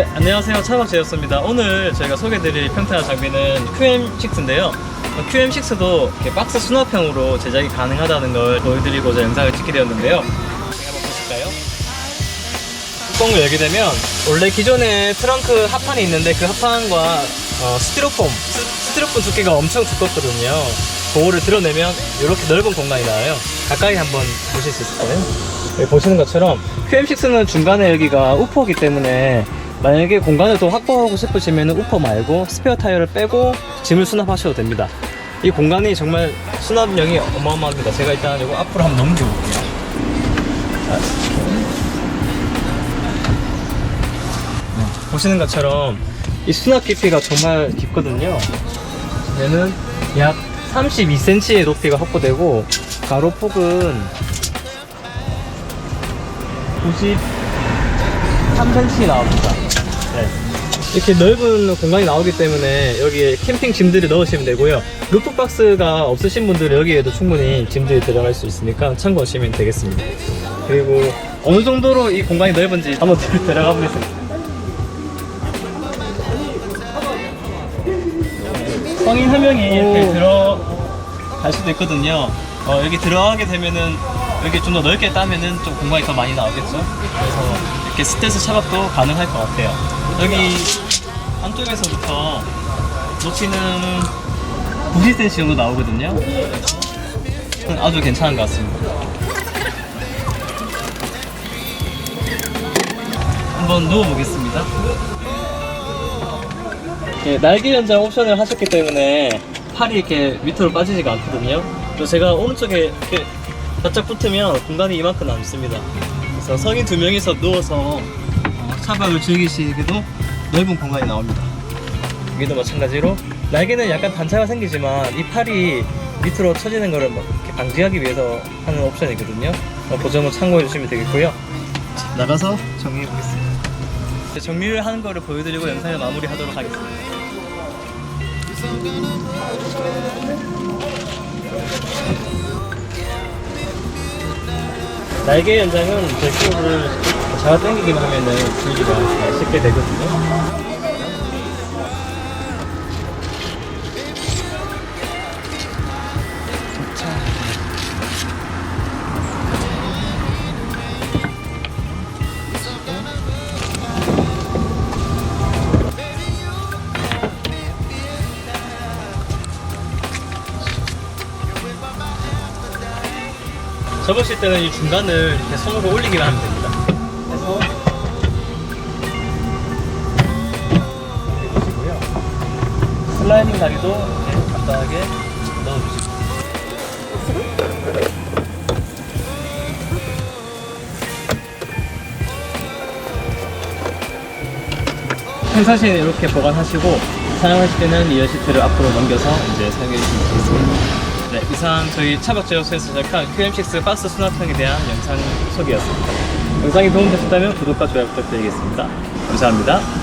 안녕하세요. 차박제였습니다. 오늘 저희가 소개드릴 평탄화 장비는 QM6인데요. QM6도 박스 수납형으로 제작이 가능하다는 걸 보여드리고자 영상을 찍게 되었는데요. 한번 보실까요? 뚜껑을 열게 되면 원래 기존에 트렁크 합판이 있는데 그 합판과 어, 스티로폼 스, 스티로폼 두께가 엄청 두껍거든요. 그거를 드러내면 이렇게 넓은 공간이 나와요. 가까이 한번 보실 수 있을까요? 보시는 것처럼 QM6는 중간에 여기가 우퍼기 때문에 만약에 공간을 더 확보하고 싶으시면 우퍼 말고 스페어 타이어를 빼고 짐을 수납하셔도 됩니다 이 공간이 정말 수납력이 어마어마합니다 제가 일단 이거 앞으로 한번 넘겨볼게요 자, 보시는 것처럼 이 수납 깊이가 정말 깊거든요. 얘는 약 32cm의 높이가 확보되고 가로 폭은 93cm 나옵니다. 네. 이렇게 넓은 공간이 나오기 때문에 여기에 캠핑 짐들을 넣으시면 되고요. 루프박스가 없으신 분들은 여기에도 충분히 짐들이 들어갈 수 있으니까 참고하시면 되겠습니다. 그리고 어느 정도로 이 공간이 넓은지 한번 들어가 보겠습니다. 성인 한 명이 이렇게 들어갈 수도 있거든요. 어, 여기 들어가게 되면은 여기 좀더 넓게 따면은 좀 공간이 더 많이 나오겠죠. 그래서 이렇게 스텔스 차박도 가능할 것 같아요. 여기 안쪽에서부터 놓치는 90cm 정도 나오거든요. 아주 괜찮은 것 같습니다. 한번 누워보겠습니다. 예, 날개 연장 옵션을 하셨기 때문에 팔이 이렇게 밑으로 빠지지가 않거든요. 또 제가 오른쪽에 이렇게 바짝 붙으면 공간이 이만큼 남습니다. 그래서 성인 두 명이서 누워서 어, 차박을 즐기시기도 넓은 공간이 나옵니다. 여기도 마찬가지로 날개는 약간 단차가 생기지만 이 팔이 밑으로 처지는 것을 방지하기 위해서 하는 옵션이거든요. 어, 그 점은 참고해 주시면 되겠고요. 자, 나가서 정리해 보겠습니다. 정리를 하는 거를 보여드리고 영상을 마무리하도록 하겠습니다. 날개 연장은 벨크로를 잡아 당기기만 하면은 줄기가 쉽게 되거든요. 접으실 때는 이 중간을 이렇게 손으로 올리기만 하면 됩니다. 그래서 보시고요. 슬라이딩 다리도 이렇게 간단하게 넣어주시고. 평상시에 이렇게 보관하시고 사용하실 때는 이 여시트를 앞으로 넘겨서 이제 사용해 주시면 되겠습니다. 네, 이상 저희 차박 제어소에서 제작한 QM6 박스 수납형에 대한 영상 소개였습니다. 영상이 도움되셨다면 구독과 좋아요 부탁드리겠습니다. 감사합니다.